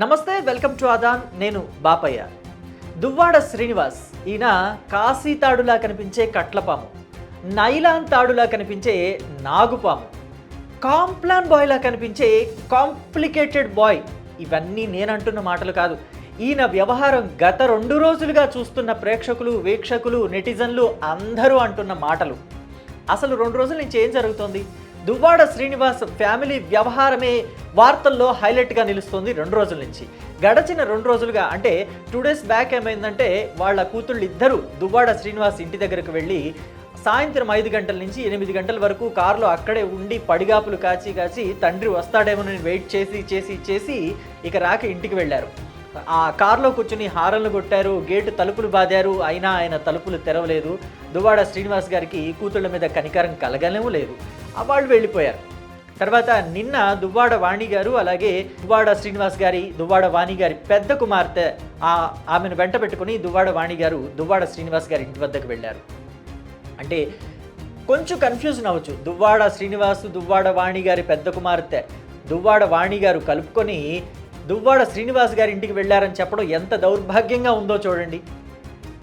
నమస్తే welcome to Aadan. నేను బాపయ్య. దువ్వాడ శ్రీనివాస్ ఈయన కాశీ తాడులా కనిపించే కట్లపాము నైలాన్ తాడులా కనిపించే నాగుపాము కాంప్లాన్ బాయ్లా కనిపించే కాంప్లికేటెడ్ బాయ్. ఇవన్నీ నేనంటున్న మాటలు కాదు. ఈయన వ్యవహారం గత రెండు రోజులుగా చూస్తున్న ప్రేక్షకులు వీక్షకులు నెటిజన్లు అందరూ అంటున్న మాటలు. అసలు రెండు రోజుల నుంచి ఏం జరుగుతోంది? దువ్వాడ శ్రీనివాస్ ఫ్యామిలీ వ్యవహారమే వార్తల్లో హైలైట్గా నిలుస్తుంది రెండు రోజుల నుంచి. గడచిన రెండు రోజులుగా అంటే టూ డేస్ బ్యాక్ ఏమైందంటే వాళ్ళ కూతుళ్ళు ఇద్దరు దువ్వాడ శ్రీనివాస్ ఇంటి దగ్గరకు వెళ్ళి సాయంత్రం ఐదు గంటల నుంచి ఎనిమిది గంటల వరకు కారులో అక్కడే ఉండి పడిగాపులు కాచి కాచి తండ్రి వస్తాడేమోనని వెయిట్ చేసి చేసి చేసి ఇక రాక ఇంటికి వెళ్ళారు. ఆ కారులో కూర్చుని హారన్లు కొట్టారు గేటు తలుపులు బాదారు అయినా ఆయన తలుపులు తెరవలేదు. దువ్వాడ శ్రీనివాస్ గారికి కూతుళ్ళ మీద కనికరం కలగలేము లేదు. వాళ్ళు వెళ్ళిపోయారు. తర్వాత నిన్న దువ్వాడ వాణి గారు అలాగే దువ్వాడ శ్రీనివాస్ గారి దువ్వాడ వాణి గారి పెద్ద కుమార్తె ఆ ఆమెను వెంట పెట్టుకుని దువ్వాడ వాణి గారు దువ్వాడ శ్రీనివాస్ గారి ఇంటి వద్దకు వెళ్ళారు. అంటే కొంచెం కన్ఫ్యూజన్ అవ్వచ్చు. దువ్వాడ శ్రీనివాసు దువ్వాడ వాణి గారి పెద్ద కుమార్తె దువ్వాడ వాణి గారు కలుపుకొని దువ్వాడ శ్రీనివాస్ గారి ఇంటికి వెళ్ళారని చెప్పడం ఎంత దౌర్భాగ్యంగా ఉందో చూడండి.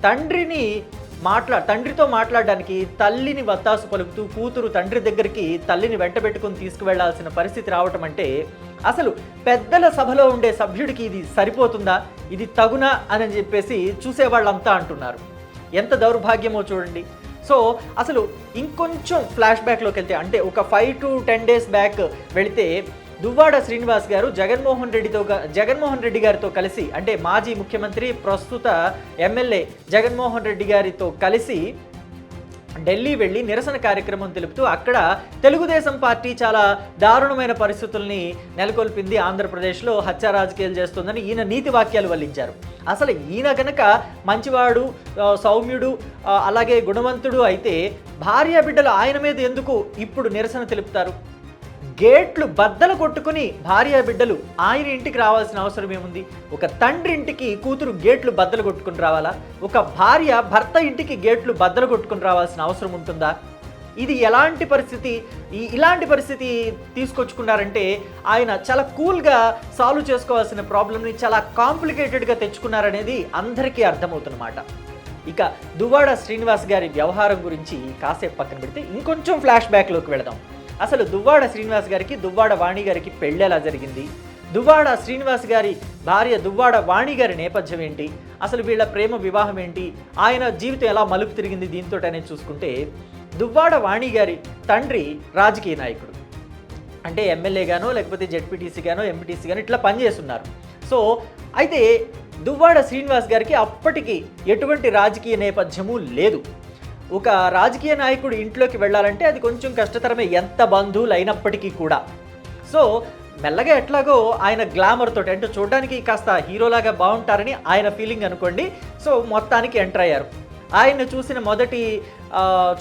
తండ్రిని మాట్లా తండ్రితో మాట్లాడడానికి తల్లిని వత్తాసు పలుకుతూ కూతురు తండ్రి దగ్గరికి తల్లిని వెంటబెట్టుకుని తీసుకువెళ్ళాల్సిన పరిస్థితి రావటం అంటే అసలు పెద్దల సభలో ఉండే సభ్యుడికి ఇది సరిపోతుందా? ఇది తగునా? అని చెప్పేసి చూసేవాళ్ళంతా అంటున్నారు. ఎంత దౌర్భాగ్యమో చూడండి. సో అసలు ఇంకొంచెం ఫ్లాష్ బ్యాక్లోకి వెళ్తే అంటే ఒక five to ten days back వెళితే దువ్వాడ శ్రీనివాస్ గారు జగన్మోహన్ రెడ్డితో జగన్మోహన్ రెడ్డి గారితో కలిసి అంటే మాజీ ముఖ్యమంత్రి ప్రస్తుత ఎమ్మెల్యే జగన్మోహన్ రెడ్డి గారితో కలిసి ఢిల్లీ వెళ్ళి నిరసన కార్యక్రమం తెలుపుతూ అక్కడ తెలుగుదేశం పార్టీ చాలా దారుణమైన పరిస్థితుల్ని నెలకొల్పింది ఆంధ్రప్రదేశ్లో హత్య రాజకీయాలు చేస్తుందని ఈయన నీతి వాక్యాలు వల్లించారు. అసలు ఈయన కనుక మంచివాడు సౌమ్యుడు అలాగే గుణవంతుడు అయితే భార్య బిడ్డలు ఆయన మీద ఎందుకు ఇప్పుడు నిరసన తెలుపుతారు? గేట్లు బద్దలు కొట్టుకుని భార్య బిడ్డలు ఆయన ఇంటికి రావాల్సిన అవసరం ఏముంది? ఒక తండ్రి ఇంటికి కూతురు గేట్లు బద్దలు కొట్టుకుని రావాలా? ఒక భార్య భర్త ఇంటికి గేట్లు బద్దలు కొట్టుకుని రావాల్సిన అవసరం ఉంటుందా? ఇది ఎలాంటి పరిస్థితి? ఈ ఇలాంటి పరిస్థితి తీసుకొచ్చుకున్నారంటే ఆయన చాలా కూల్గా సాల్వ్ చేసుకోవాల్సిన ప్రాబ్లమ్ని చాలా కాంప్లికేటెడ్గా తెచ్చుకున్నారనేది అందరికీ అర్థమవుతున్నమాట. ఇక దువ్వాడ శ్రీనివాస్ గారి వ్యవహారం గురించి కాసేపు పక్కన పెడితే ఇంకొంచెం ఫ్లాష్ బ్యాక్లోకి వెళదాం. అసలు దువ్వాడ శ్రీనివాస్ గారికి దువ్వాడ వాణి గారికి పెళ్ళి ఎలా జరిగింది? దువ్వాడ శ్రీనివాస్ గారి భార్య దువ్వాడ వాణి గారి నేపథ్యం ఏంటి? అసలు వీళ్ళ ప్రేమ వివాహం ఏంటి? ఆయన జీవితం ఎలా మలుపు తిరిగింది? దీంతో అనేది చూసుకుంటే దువ్వాడ వాణి గారి తండ్రి రాజకీయ నాయకుడు. అంటే ఎమ్మెల్యేగానో లేకపోతే జెడ్పీటీసీగానో ఎంపీటీసీ గానో ఇట్లా పనిచేస్తున్నారు. సో అయితే దువ్వాడ శ్రీనివాస్ గారికి అప్పటికి ఎటువంటి రాజకీయ నేపథ్యము లేదు. ఒక రాజకీయ నాయకుడు ఇంట్లోకి వెళ్ళాలంటే అది కొంచెం కష్టతరమే ఎంత బంధువులు అయినప్పటికీ కూడా. సో మెల్లగా ఎట్లాగో ఆయన గ్లామర్ తోటి అంటే చూడడానికి కాస్త హీరోలాగా బాగుంటారని ఆయన ఫీలింగ్ అనుకోండి సో మొత్తానికి ఎంటర్ అయ్యారు. ఆయన్ని చూసిన మొదటి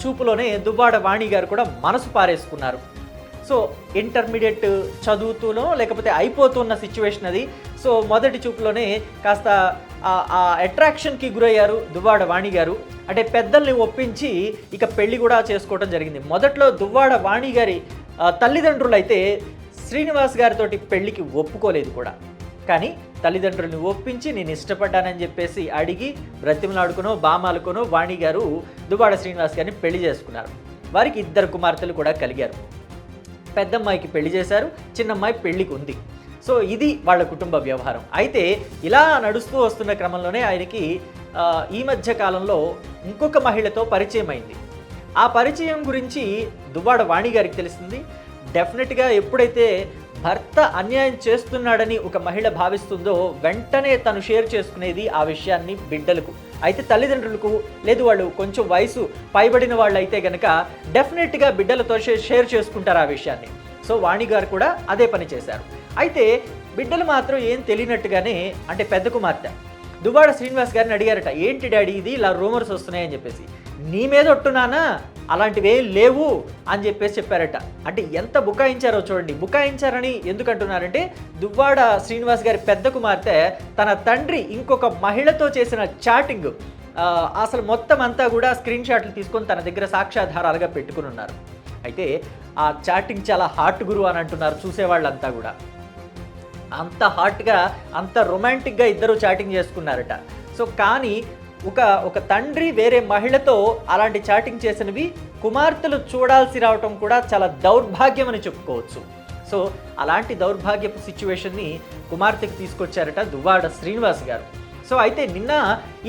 చూపులోనే దుబ్బాడ వాణి గారు కూడా మనసు పారేసుకున్నారు. సో ఇంటర్మీడియట్ చదువుతూనో లేకపోతే అయిపోతున్న సిచ్యువేషన్ అది. సో మొదటి చూపులోనే కాస్త ఆ- అట్రాక్షన్కి గురయ్యారు దువ్వాడ వాణి గారు. అంటే పెద్దల్ని ఒప్పించి ఇక పెళ్ళి కూడా చేసుకోవడం జరిగింది. మొదట్లో దువ్వాడ వాణి గారి తల్లిదండ్రులు అయితే శ్రీనివాస్ గారితోటి పెళ్ళికి ఒప్పుకోలేదు కూడా. కానీ తల్లిదండ్రుల్ని ఒప్పించి నేను ఇష్టపడ్డానని చెప్పేసి అడిగి బ్రతిమలాడుకునో బామాలుకునో వాణి గారు దువ్వాడ శ్రీనివాస్ గారిని పెళ్ళి చేసుకున్నారు. వారికి ఇద్దరు కుమార్తెలు కూడా కలిగారు. పెద్దమ్మాయికి పెళ్ళి చేశారు చిన్నమ్మాయి పెళ్ళికి ఉంది. సో ఇది వాళ్ళ కుటుంబ వ్యవహారం. అయితే ఇలా నడుస్తూ వస్తున్న క్రమంలోనే ఆయనకి ఈ మధ్య కాలంలో ఇంకొక మహిళతో పరిచయం అయింది. ఆ పరిచయం గురించి దువ్వాడ వాణి గారికి తెలిసింది డెఫినెట్గా ఎప్పుడైతే భర్త అన్యాయం చేస్తున్నాడని ఒక మహిళ భావిస్తుందో వెంటనే తను షేర్ చేసుకునేది ఆ విషయాన్ని బిడ్డలకు అయితే తల్లిదండ్రులకు లేదు వాళ్ళు కొంచెం వయసు పైబడిన వాళ్ళు అయితే గనక డెఫినెట్గా బిడ్డలతో షేర్ చేసుకుంటారు ఆ విషయాన్ని. సో వాణి గారు కూడా అదే పని చేశారు. అయితే బిడ్డలు మాత్రం ఏం తెలియనట్టుగానే అంటే పెద్ద కుమార్తె దుబాడ శ్రీనివాస్ గారిని అడిగారట ఏంటి డాడీ ఇది? ఇలా రూమర్స్ వస్తున్నాయని చెప్పేసి. నీ మీద ఒట్టునానా అలాంటివేం లేవు అని చెప్పేసి చెప్పారట. అంటే ఎంత బుకాయించారో చూడండి. బుకాయించారని ఎందుకంటున్నారంటే దువ్వాడ శ్రీనివాస్ గారి పెద్ద కుమార్తె తన తండ్రి ఇంకొక మహిళతో చేసిన చాటింగ్ అసలు మొత్తం అంతా కూడా స్క్రీన్ షాట్లు తీసుకొని తన దగ్గర సాక్ష్యాధారాలుగా పెట్టుకుని ఉన్నారు. అయితే ఆ చాటింగ్ చాలా హార్ట్ గురు అని అంటున్నారు చూసేవాళ్ళంతా కూడా. అంత హాట్గా అంత రొమాంటిక్గా ఇద్దరు చాటింగ్ చేసుకున్నారట. సో కానీ ఒక ఒక తండ్రి వేరే మహిళతో అలాంటి చాటింగ్ చేసినవి కుమార్తెలు చూడాల్సి రావటం కూడా చాలా దౌర్భాగ్యం అని చెప్పుకోవచ్చు. సో అలాంటి దౌర్భాగ్యపు సిచ్యువేషన్ని కుమార్తెకి తీసుకొచ్చారట దువ్వాడ శ్రీనివాస్ గారు. సో అయితే నిన్న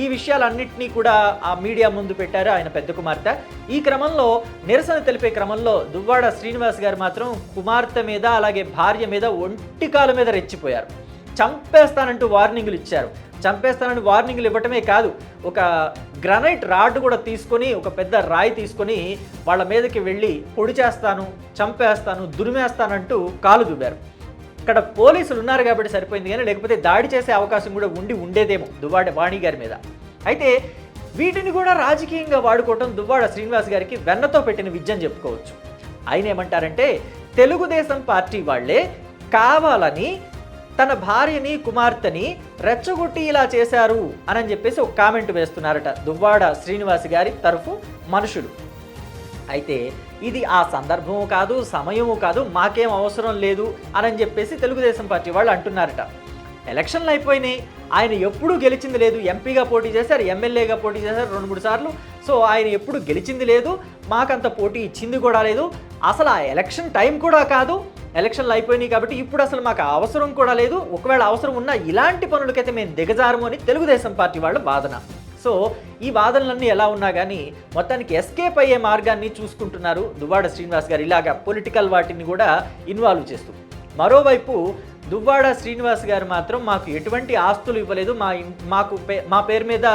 ఈ విషయాలన్నింటినీ కూడా ఆ మీడియా ముందు పెట్టారు ఆయన పెద్ద కుమార్తె. ఈ క్రమంలో నిరసన తెలిపే క్రమంలో దువ్వాడ శ్రీనివాస్ గారు మాత్రం కుమార్తె మీద అలాగే భార్య మీద ఒంటికాల మీద రెచ్చిపోయారు. చంపేస్తానంటూ వార్నింగులు ఇచ్చారు. చంపేస్తానని వార్నింగ్లు ఇవ్వటమే కాదు ఒక గ్రనైట్ రాడ్ కూడా తీసుకొని ఒక పెద్ద రాయి తీసుకొని వాళ్ళ మీదకి వెళ్ళి పొడి చేస్తాను చంపేస్తాను దురిమేస్తానంటూ కాలు దువ్వారు. ఇక్కడ పోలీసులు ఉన్నారు కాబట్టి సరిపోయింది కానీ లేకపోతే దాడి చేసే అవకాశం కూడా ఉండి ఉండేదేమో దువ్వాడ వాణి గారి మీద. అయితే వీటిని కూడా రాజకీయంగా వాడుకోవటం దువ్వాడ శ్రీనివాస్ గారికి వెన్నతో పెట్టిన విద్య అని చెప్పుకోవచ్చు. ఆయన ఏమంటారంటే తెలుగుదేశం పార్టీ వాళ్ళే కావాలని తన భార్యని కుమార్తెని రెచ్చగొట్టి ఇలా చేశారు అని చెప్పేసి ఒక కామెంట్ వేస్తున్నారట దువ్వాడ శ్రీనివాస్ గారి తరఫు మనుషులు. అయితే ఇది ఆ సందర్భము కాదు సమయము కాదు మాకేం అవసరం లేదు అని చెప్పేసి తెలుగుదేశం పార్టీ వాళ్ళు అంటున్నారట. ఎలక్షన్లు అయిపోయినాయి. ఆయన ఎప్పుడూ గెలిచింది లేదు. ఎంపీగా పోటీ చేశారు ఎమ్మెల్యేగా పోటీ చేశారు రెండు మూడు సార్లు. సో ఆయన ఎప్పుడు గెలిచింది లేదు. మాకంత పోటీ ఇచ్చింది కూడా లేదు. అసలు ఆ ఎలక్షన్ టైం కూడా కాదు. ఎలక్షన్లు అయిపోయినాయి కాబట్టి ఇప్పుడు అసలు మాకు అవసరం కూడా లేదు. ఒకవేళ అవసరం ఉన్నా ఇలాంటి పనులకైతే మేము దిగజారము అని తెలుగుదేశం పార్టీ వాళ్ళ వాదన. సో ఈ వాదనలన్నీ ఎలా ఉన్నా కానీ మొత్తానికి ఎస్కేప్ అయ్యే మార్గాన్ని చూసుకుంటున్నారు దువ్వాడ శ్రీనివాస్ గారు. ఇలాగా పొలిటికల్ వాటిని కూడా ఇన్వాల్వ్ చేస్తూ. మరోవైపు దువ్వాడ శ్రీనివాస్ గారు మాత్రం మాకు ఎటువంటి ఆస్తులు ఇవ్వలేదు. మా మాకు పే- మా పేరు మీద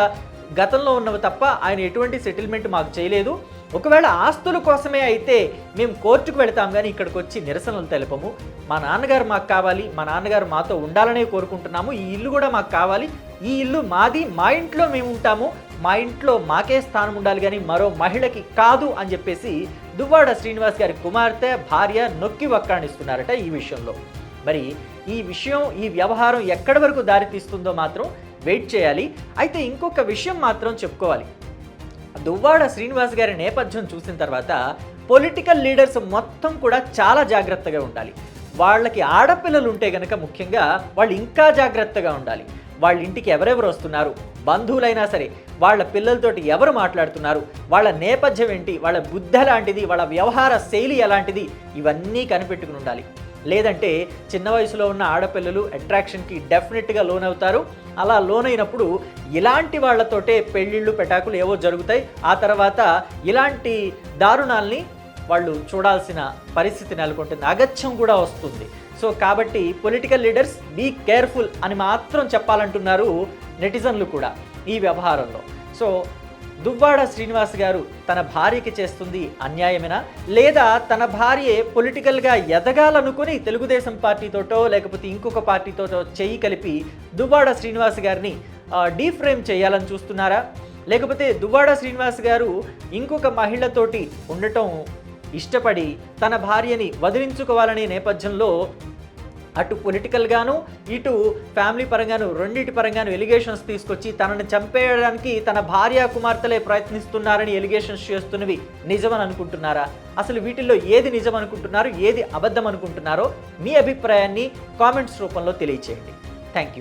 గతంలో ఉన్నవి తప్ప ఆయన ఎటువంటి సెటిల్మెంట్ మాకు చేయలేదు. ఒకవేళ ఆస్తుల కోసమే అయితే మేము కోర్టుకు వెళతాం కానీ ఇక్కడికి వచ్చి నిరసనలు తెలుపము. మా నాన్నగారు మాకు కావాలి మా నాన్నగారు మాతో ఉండాలనే కోరుకుంటున్నాము. ఈ ఇల్లు కూడా మాకు కావాలి. ఈ ఇల్లు మాది మా ఇంట్లో మేము ఉంటాము. మా ఇంట్లో మాకే స్థానం ఉండాలి కానీ మరో మహిళకి కాదు అని చెప్పేసి దువ్వాడ శ్రీనివాస్ గారి కుమార్తె భార్య నొక్కి వక్కాణిస్తున్నారట ఈ విషయంలో. మరి ఈ విషయం ఈ వ్యవహారం ఎక్కడి వరకు దారి తీస్తుందో మాత్రం వెయిట్ చేయాలి. అయితే ఇంకొక విషయం మాత్రం చెప్పుకోవాలి. దువ్వాడ శ్రీనివాస్ గారి నేపథ్యం చూసిన తర్వాత పొలిటికల్ లీడర్స్ మొత్తం కూడా చాలా జాగ్రత్తగా ఉండాలి. వాళ్ళకి ఆడపిల్లలు ఉంటే గనక ముఖ్యంగా వాళ్ళు ఇంకా జాగ్రత్తగా ఉండాలి. వాళ్ళ ఇంటికి ఎవరెవరు వస్తున్నారు? బంధువులైనా సరే వాళ్ళ పిల్లలతోటి ఎవరు మాట్లాడుతున్నారు? వాళ్ళ నేపథ్యం ఏంటి? వాళ్ళ బుద్ధ లాంటిది వాళ్ళ వ్యవహార శైలి ఎలాంటిది? ఇవన్నీ కనిపెట్టుకుని ఉండాలి. లేదంటే చిన్న వయసులో ఉన్న ఆడపిల్లలు అట్రాక్షన్కి డెఫినెట్గా లోన్ అవుతారు అలా లోన్ అయినప్పుడు ఇలాంటి వాళ్ళతోటే పెళ్ళిళ్ళు పెటాకులు ఏవో జరుగుతాయి. ఆ తర్వాత ఇలాంటి దారుణాల్ని వాళ్ళు చూడాల్సిన పరిస్థితి నెలకొంటుంది. అగత్యం కూడా వస్తుంది. సో కాబట్టి పొలిటికల్ లీడర్స్ బీ కేర్ఫుల్ అని మాత్రం చెప్పాలంటున్నారు నెటిజన్లు కూడా ఈ వ్యవహారంలో. సో దువ్వాడ శ్రీనివాస్ గారు తన భార్యకి చేస్తుంది అన్యాయమేనా? లేదా తన భార్యే పొలిటికల్గా ఎదగాలనుకుని తెలుగుదేశం పార్టీతోటో లేకపోతే ఇంకొక పార్టీతోటో చేయి కలిపి దువ్వాడ శ్రీనివాస్ గారిని డీఫ్రేమ్ చేయాలని చూస్తున్నారా? లేకపోతే దువ్వాడ శ్రీనివాస్ గారు ఇంకొక మహిళతోటి ఉండటం ఇష్టపడి తన భార్యని వదిలించుకోవాలనే నేపథ్యంలో అటు పొలిటికల్గాను ఇటు ఫ్యామిలీ పరంగాను రెండింటి పరంగాను ఎలిగేషన్స్ తీసుకొచ్చి తనని చంపేయడానికి తన భార్య కుమార్తెలే ప్రయత్నిస్తున్నారని ఎలిగేషన్స్ చేస్తున్నవి నిజమని అనుకుంటున్నారా? అసలు వీటిల్లో ఏది నిజం అనుకుంటున్నారు ఏది అబద్ధం అనుకుంటున్నారో మీ అభిప్రాయాన్ని కామెంట్స్ రూపంలో తెలియచేయండి. Thank you